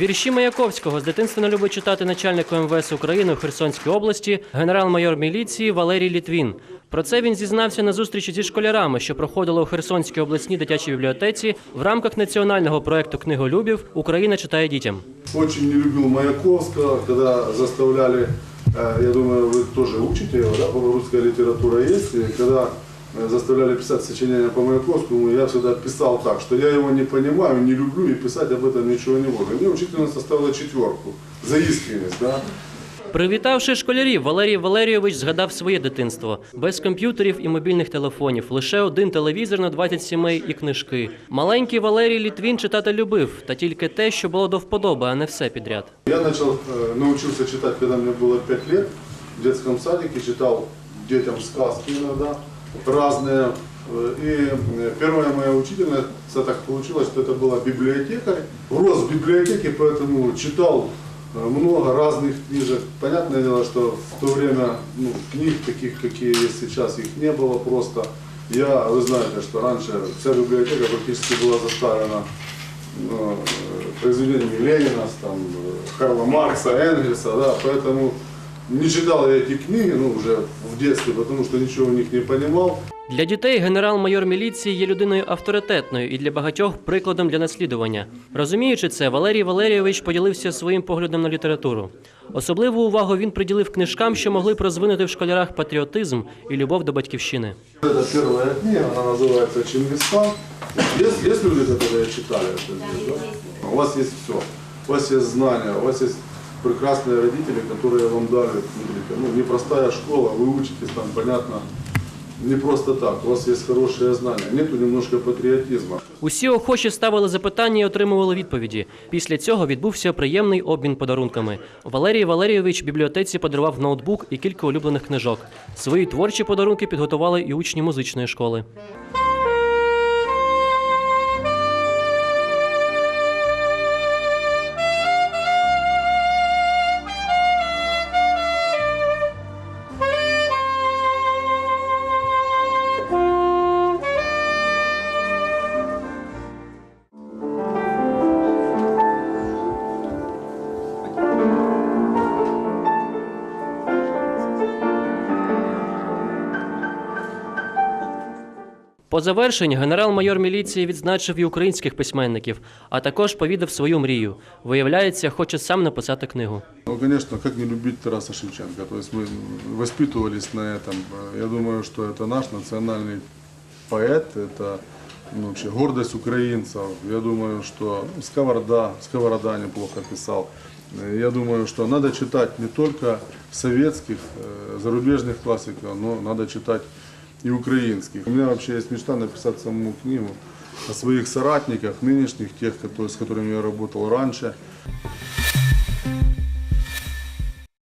Вірші Маяковського з дитинства не любить читати начальник МВС України у Херсонській області, генерал-майор міліції Валерій Літвін. Про це він зізнався на зустрічі зі школярами, що проходили у Херсонській обласній дитячій бібліотеці в рамках національного проекту книголюбів Україна читає дітям. Очень не любил Маяковского, когда заставляли, э, я думаю, вы тоже учите его, да, русская литература есть, и когда э, заставляли писать сочинения по Маяковскому, я всегда писал так, что я его не понимаю, не люблю и писать об этом ничего не могу. И мне учительница ставила четверку за искренность, да. Привітавши школярів, Валерій Валерійович згадав своє дитинство без комп'ютерів і мобільних телефонів, лише один телевізор на 20 сімей і книжки. Маленький Валерій Літвін читати любив, та тільки те, що було до вподоби, а не все підряд. Я начал, э, научился читать, когда мне было 5 лет, в детском садике, читал детям сказки иногда, Разные. Э, И э, первая моя учительница так получилось, что это была библиотекарь. Рос в библиотеке, поэтому читал э, много разных книжек. Понятное дело, что в то время ну, книг таких, какие есть сейчас, их не было просто. Я, вы знаете, что раньше вся библиотека практически была заставлена ну, произведениями Ленина, там, Карла Маркса, Энгельса, да, поэтому не читал я эти книги, ну, уже в детстве, потому что ничего в них не понимал. Для дітей генерал-майор міліції є людиною авторитетною і для багатьох прикладом для наслідування. Розуміючи це, Валерій Валерійович поділився своїм поглядом на літературу. Особливу увагу він приділив книжкам, що могли б розвинути в школярах патріотизм і любов до батьківщини. Это первая книга, она называется «Чингисхан». Есть, есть люди, которые читали это здесь, да? У вас есть все. У вас есть знания, у вас есть прекрасные родители, которые вам дали, смотрите, ну, непростая школа, вы учитесь там, понятно, не просто так, у вас есть хорошие знания, нету немножко патриотизма. Усі охочі ставили запитання і отримували відповіді. Після цього відбувся приємний обмін подарунками. Валерій Валерійович бібліотеці подарував ноутбук і кілька улюблених книжок. Свої творчі подарунки підготували і учні музичної школи. По завершенню генерал-майор міліції відзначив і українських письменників, а також повідав свою мрію. Виявляється, хоче сам написати книгу. Ну, конечно, как не любить Тараса Шевченко? То есть мы воспитывались на этом. Я думаю, что это наш национальный поэт, это ну, вообще гордость украинцев. Я думаю, что Сковорода, Сковорода неплохо писал. Э, Я думаю, что надо читать не только советских, э, зарубежных классиков, но надо читать и украинских. У меня вообще есть мечта написать саму книгу о своих соратниках, нынешних, тех, с которыми я работал раньше.